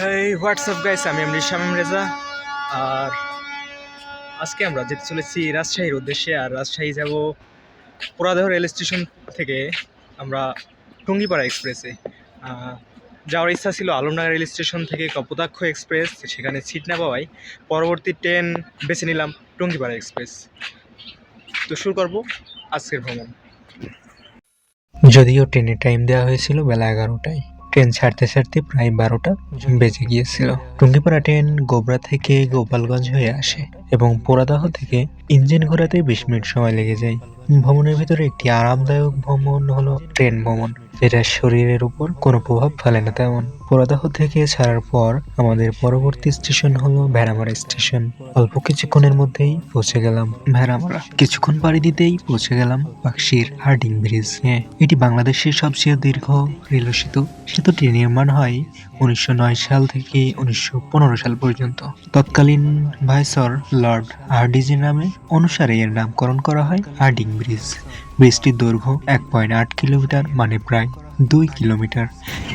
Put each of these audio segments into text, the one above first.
হেই WhatsApp guys আমি এমনি শামিম রেজা আর আজকে আমরা যেতে চলেছি রাজশাহীর উদ্দেশ্যে, আর রাজশাহী যাব পোড়াদেহ রেল স্টেশন থেকে আমরা টুঙ্গিপাড়া এক্সপ্রেসে। যাওয়ার ইচ্ছা ছিল আলমডাঙ্গা রেল স্টেশন থেকে কপোতাক্ষ এক্সপ্রেস, সেখানে সিট না পাওয়ায় পরবর্তী ট্রেন বেছে নিলাম টুঙ্গিপাড়া এক্সপ্রেস। তো শুরু করব আজকের ভ্রমণ। যদিও ট্রেনের টাইম দেওয়া হয়েছিল বেলা এগারোটায়। ট্রেন ছাড়তে ছাড়তে প্রায় বারোটা বেজে গিয়েছিল। টুঙ্গিপাড়া ট্রেন গোবরা থেকে গোপালগঞ্জ হয়ে আসে এবং পোড়াদাহ থেকে ইঞ্জিন ঘোরাতে বিশ মিনিট সময় লেগে যায়। ভ্রমণের ভিতরে একটি আরামদায়ক ভ্রমণ হলো ট্রেন ভ্রমণ, যেটা শরীরের উপর কোনো প্রভাব ফেলে না তেমন। পোড়াদাহ থেকে ছাড়ার পর আমাদের পরবর্তী স্টেশন হলো ভেড়ামারা স্টেশন। অল্প কিছুক্ষণের মধ্যেই পৌঁছে গেলাম ভেড়ামারা। কিছুক্ষণ পাড়ি দিতেই পৌঁছে গেলাম পাকশির হার্ডিং ব্রিজ এটি বাংলাদেশের সবচেয়ে দীর্ঘ রেল সেতু। সেতুটি নির্মাণ হয় উনিশশো নয় সাল থেকে উনিশশো পনেরো সাল পর্যন্ত। তৎকালীন ভাইসর লর্ড হার্ডিজের নামে অনুসারে এর নামকরণ করা হয় হার্ডিং ব্রিজ। ব্রিজটির দৈর্ঘ্য এক পয়েন্ট আট কিলোমিটার মানে প্রায় দুই কিলোমিটার।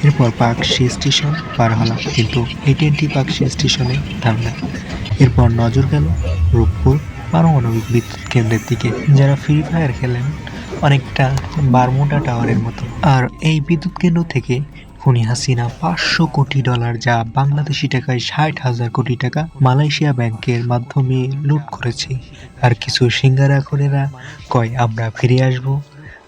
এরপর পাকশি স্টেশন পার হলাম কিন্তু ট্রেনটি পাকশি স্টেশনে থামলাম এরপর নজর গেল রূপপুর পারমাণবিক বিদ্যুৎ কেন্দ্রের দিকে। যারা ফ্রি ফায়ার খেলেন, অনেকটা বারমুডা টাওয়ারের মতো। আর এই বিদ্যুৎ কেন্দ্র থেকে খুনি হাসিনা পাঁচশো কোটি ডলার যা বাংলাদেশি টাকায় ষাট হাজার কোটি টাকা মালয়েশিয়া ব্যাংকের মাধ্যমে লুট করেছে। আর কিছু সিঙ্গারা খুনেরা, কয়, আমরা ফিরে আসব।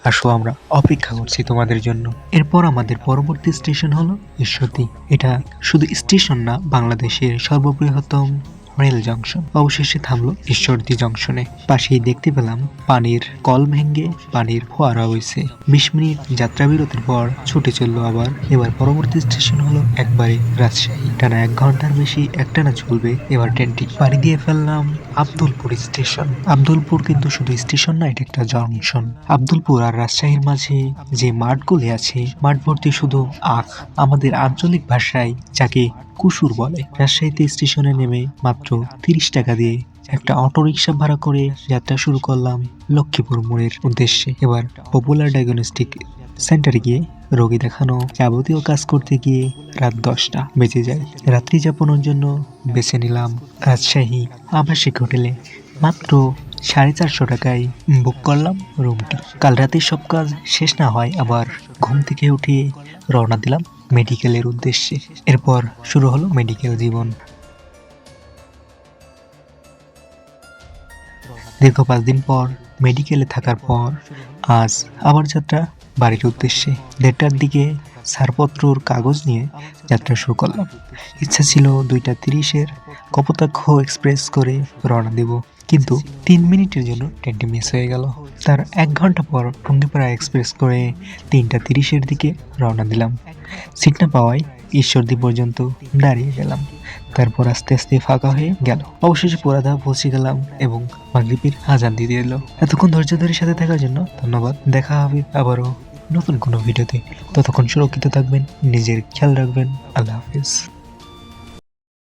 আসো, আমরা অপেক্ষা করছি তোমাদের জন্য। এরপর আমাদের পরবর্তী স্টেশন হলো ঈশ্বরদী। এটা শুধু স্টেশন না, বাংলাদেশের সর্ববৃহত্তম রেল জংশন অবশেষে থামলো ঈশ্বরদী জংশনে পাশেই দেখতে পেলাম পানির কল ভেঙ্গে পানির ফোয়ারা হয়েছে বিশ মিনিট যাত্রা বিরতির পর ছুটে চলল আবার। এবার পরবর্তী স্টেশন হলো একবারে রাজশাহী। টানা এক ঘণ্টার বেশি একটানা চলবে এবার ট্রেনটি। পানি দিয়ে ফেললাম আব্দুলপুর স্টেশন। আব্দুলপুর কিন্তু শুধু স্টেশন না, এটা একটা জংশন। আব্দুলপুর আর রাজশাহীর মাঝে যে মাঠগুলি আছে, মাঠ ভর্তি শুধু আখ। আমাদের আঞ্চলিক ভাষায় যাকে কুসুর বলে। রাজশাহীতে স্টেশনে নেমে মাত্র তিরিশ টাকা দিয়ে একটা অটোরিকশা ভাড়া করে যাত্রা শুরু করলাম লক্ষ্মীপুর মোড়ের উদ্দেশ্যে। এবার পপুলার ডায়াগনস্টিক সেন্টারে গিয়ে রোগী দেখানো যাবতীয় কাজ করতে গিয়ে রাত দশটা বেঁচে যায়। রাত্রি যাপনের জন্য বেছে নিলাম রাজশাহী আবাসিক হোটেলে। মাত্র সাড়ে চারশো টাকায় বুক করলাম রুমটি। কাল রাতে সব কাজ শেষ না হয় আবার ঘুম থেকে উঠে রওনা দিলাম মেডিকেলের উদ্দেশ্যে। এরপর শুরু হলো মেডিকেল জীবন। দীর্ঘ পাঁচ দিন পর মেডিকেলে থাকার পর আজ আবার যাত্রা বাড়ির উদ্দেশ্যে। দেড়টার দিকে ছাড়পত্রর কাগজ নিয়ে যাত্রা শুরু করলাম। ইচ্ছা ছিল দুইটা তিরিশের কপোতাক্ষ এক্সপ্রেস করে রওনা দেব, কিন্তু তিন মিনিটের জন্য ট্রেনটি মিস হয়ে গেল। তার এক ঘণ্টা পর টুঙ্গিপাড়া এক্সপ্রেস করে তিনটা তিরিশের দিকে রওনা দিলাম। সিট না পাওয়ায় ঈশ্বরদী পর্যন্ত দাঁড়িয়ে গেলাম। তারপর আস্তে আস্তে ফাঁকা হয়ে গেল। অবশেষে পোড়াদা পৌঁছে গেলাম এবং মাগরিবের আজান দিয়ে দিল। এতক্ষণ ধৈর্য ধরে সাথে থাকার জন্য ধন্যবাদ। দেখা হবে আবারও নতুন কোনো ভিডিওতে। ততক্ষণ সুরক্ষিত থাকবেন, নিজের খেয়াল রাখবেন। আল্লাহ হাফিজ।